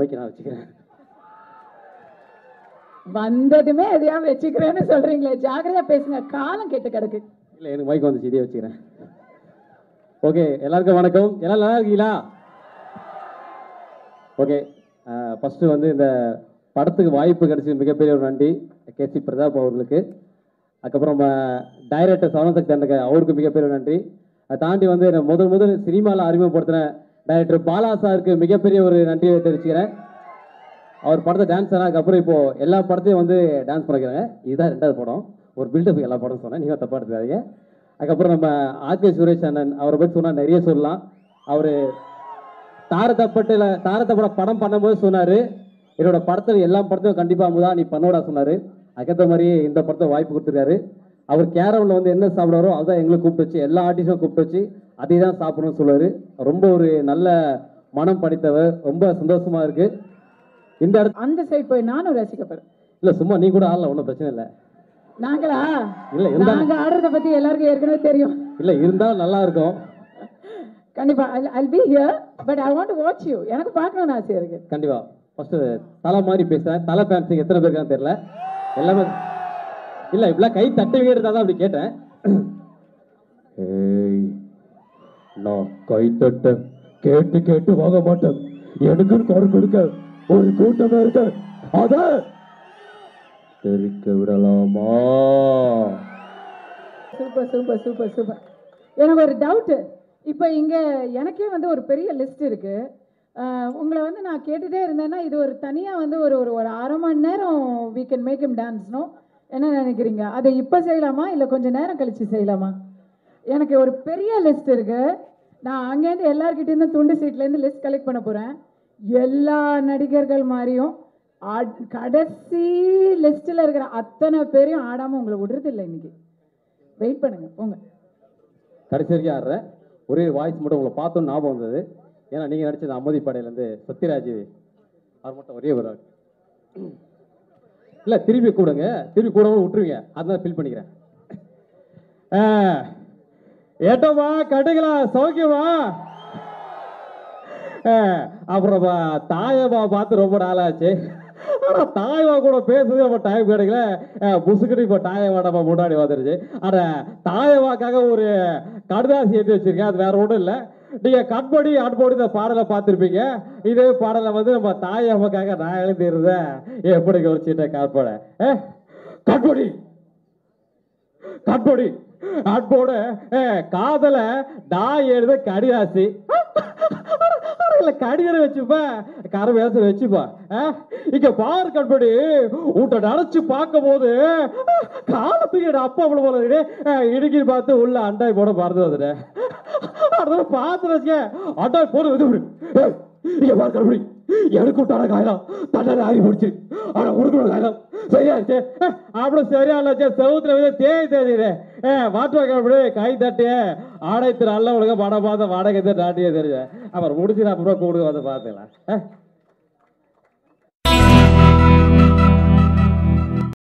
மைக்கு நான் வச்சுக்கிறேன். வந்ததுமே எதையா வச்சுக்கிறேன்னு சொல்றீங்களே ஜாக்கிரதையா பேசுங்க காலம் கெட்டு கிடக்கு. இல்லை எனக்கு மைக் வந்துச்சு இதே வச்சுக்கிறேன். ஓகே எல்லாருக்கும் வணக்கம். எல்லாம் நல்லா இருக்கீங்களா? ஓகே ஃபஸ்ட்டு வந்து இந்த படத்துக்கு வாய்ப்பு கிடைச்சது மிகப்பெரிய ஒரு நன்றி கேசி பிரதாப் அவர்களுக்கு. அதுக்கப்புறம் டைரக்டர் சரவணசக்தி அண்ணக்கு அவருக்கு மிகப்பெரிய நன்றி. அதை தாண்டி வந்து என்னை முதல் முதல் சினிமாவில் அறிமுகப்படுத்தின டைரக்டர் பாலா சாருக்கு மிகப்பெரிய ஒரு நன்றியை தெரிவிச்சுக்கிறேன். அவர் படத்தை டான்ஸ் ஆனதுக்கு அப்புறம் இப்போ எல்லா படத்தையும் வந்து டான்ஸ் பண்ணிக்கிறாங்க. இதுதான் ரெண்டாவது படம். ஒரு பில்டப் எல்லா படம் சொன்னேன். நீங்கள் தப்பா எடுத்துக்காதீங்க. அதுக்கப்புறம் நம்ம ஆர்கே சுரேஷ் அண்ணன் அவரை பற்றி சொன்னால் நிறைய சொல்லலாம். அவர் தாரத்தப்பட்டில் தாரத்தப்பட படம் பண்ணும்போது சொன்னார். என்னோட படத்தில் எல்லா படத்தையும் கண்டிப்பாக அமுதா நீ பண்ணோடா சொன்னார். அதுக்கேற்ற மாதிரி இந்த படத்தை வாய்ப்பு கொடுத்துருக்காரு. அவர் கேரமில் வந்து என்ன சாப்பிடுவாரோ அதுதான் எங்களை கூப்பிட்டு வச்சு எல்லா ஆர்டிஸ்டும் கூப்பிட்டு வச்சு அதே தான் சாப்பிடணும்னு சொல்லுவார். ரொம்ப ஒரு நல்ல மனம் படித்தவர். ரொம்ப சந்தோஷமா இருக்கு. இந்த இடத்துல அந்த சைடு போய் நானும் ரசிக்கப்படும் இல்லை சும்மா நீ கூட ஆடலாம். ஒன்றும் பிரச்சனை இல்லை. நாங்களா? இல்லை இருந்தா நாங்க ஆடுறத பத்தி எல்லாருக்கும் ஏற்கனவே தெரியும். இல்லை இருந்தாலும் நல்லா இருக்கும். கண்டிப்பா I'll be here but I want watch you எனக்கு பார்க்கணும்னு ஆசை இருக்கு. கண்டிப்பா. ஃபர்ஸ்ட் தலை மாதிரி பேசுறேன். தலை ஃபேன்ஸுக்கு எத்தனை பேர் இருக்கான்னு தெரியல. எல்லாமே இல்ல இப்படிலாம் கை தட்டி எடுத்தா தான் அப்படி கேட்டேன். நான் கைத்தட்ட கேட்டு கேட்டு வாங்க மாட்டேன். எனக்குன்னு குரல் கொடுக்க. ஒரு கூட்டமே இருக்க. அத தெரிக்க விடலாமா? சூப்பர் சூப்பர் சூப்பர் சூப்பர் எனக்கு ஒரு டவுட்டு இப்போ இங்கே எனக்கே வந்து ஒரு பெரிய லிஸ்ட் இருக்கு. உங்களை வந்து நான் கேட்டுட்டே இருந்தேன்னா இது ஒரு தனியாக வந்து ஒரு ஒரு ஒரு அரை மணி நேரம் வீ கேன் மேக் இம் டான்ஸ்னோ என்ன நினைக்கிறீங்க? அதை இப்போ செய்யலாமா? இல்லை கொஞ்சம் நேரம் கழித்து செய்யலாமா? எனக்கு ஒரு பெரிய லிஸ்ட் இருக்கு. நான் அங்கேருந்து எல்லார்கிட்டேருந்து துண்டு சீட்லேருந்து லிஸ்ட் கலெக்ட் பண்ண போகிறேன் எல்லா நடிகர்கள் மாதிரியும் கடைசி லிஸ்ட்டில் இருக்கிற அத்தனை பேரையும் ஆடாமல் உங்களை விடுறது இல்லை இன்னைக்கு. வெயிட் பண்ணுங்க போங்க. கடைசி வரைக்கும் ஆடுறேன். ஒரே வாய்ஸ் மட்டும் உங்களை பார்த்தோன்னு ஞாபகம் வந்தது. ஏன்னா நீங்கள் நடிச்சது அமதி படையிலேருந்து சத்யராஜ். அவர் மட்டும் ஒரே ஒரு ஆள். இல்லை திரும்பி கூடுங்க திரும்பி கூட விட்டுருவீங்க. அதனால ஃபீல் பண்ணிக்கிறேன். ஆ, ஏட்டோமா கட்டுங்களா ஆ, அப்புறம் தாயம்மா பார்த்து ரொம்ப நாளாச்சு. ஆனா தாயம்மா கூட பேசுறது நம்ம டைம் கிடைக்கல. புசுக்கிட்டு இப்போ தாயம்மா நம்ம முன்னாடி வந்துருச்சு. ஆனா தாயம்மாக்காக ஒரு கடுதாசி ஏற்றி வச்சிருக்கேன். அது வேற ஒன்றும் இல்லை. நீங்க கட்படி அட்படி இந்த பாடலை பார்த்துருப்பீங்க. இதே பாடலை வந்து நம்ம தாயம்மாக்காக நான் எழுதிருந்தேன் எப்படி கவனிச்சுட்டேன் கற்பனை? கட்படி கட்படி அன்போட காதல நான் எழுத கடிதாசி. இல்ல கடிதம் வச்சுப்பா கரை பேச வச்சுப்பா இங்க பாரு கண்படி உன்ட்ட நினைச்சு பார்க்கும் போது காலத்துக்கு அப்பா அவ்வளவு போல இடுக்கி பார்த்து உள்ள அண்டாய் போட மறந்து வந்துட்டேன் அடுத்த பார்த்து வச்சுக்க அண்டாய் போட வந்து இங்க பாரு கண்படி எனக்கு விட்டான காயம் தண்டனை ஆகி முடிச்சு ஆனா உனக்கு காயம் சரியாச்சு அஹ், அப்படி சரியா இல்ல செவத்துல வந்து தேய் தெரியுது மாட்டுவா கண்படி கை தட்டி ஆடைத்து நல்ல உலக படம் பார்த்த வாடகை நாட்டியே தெரிஞ்ச அப்புறம் முடிச்சு நான் அப்புறம் கூடுங்க வந்து பார்த்துக்கலாம்.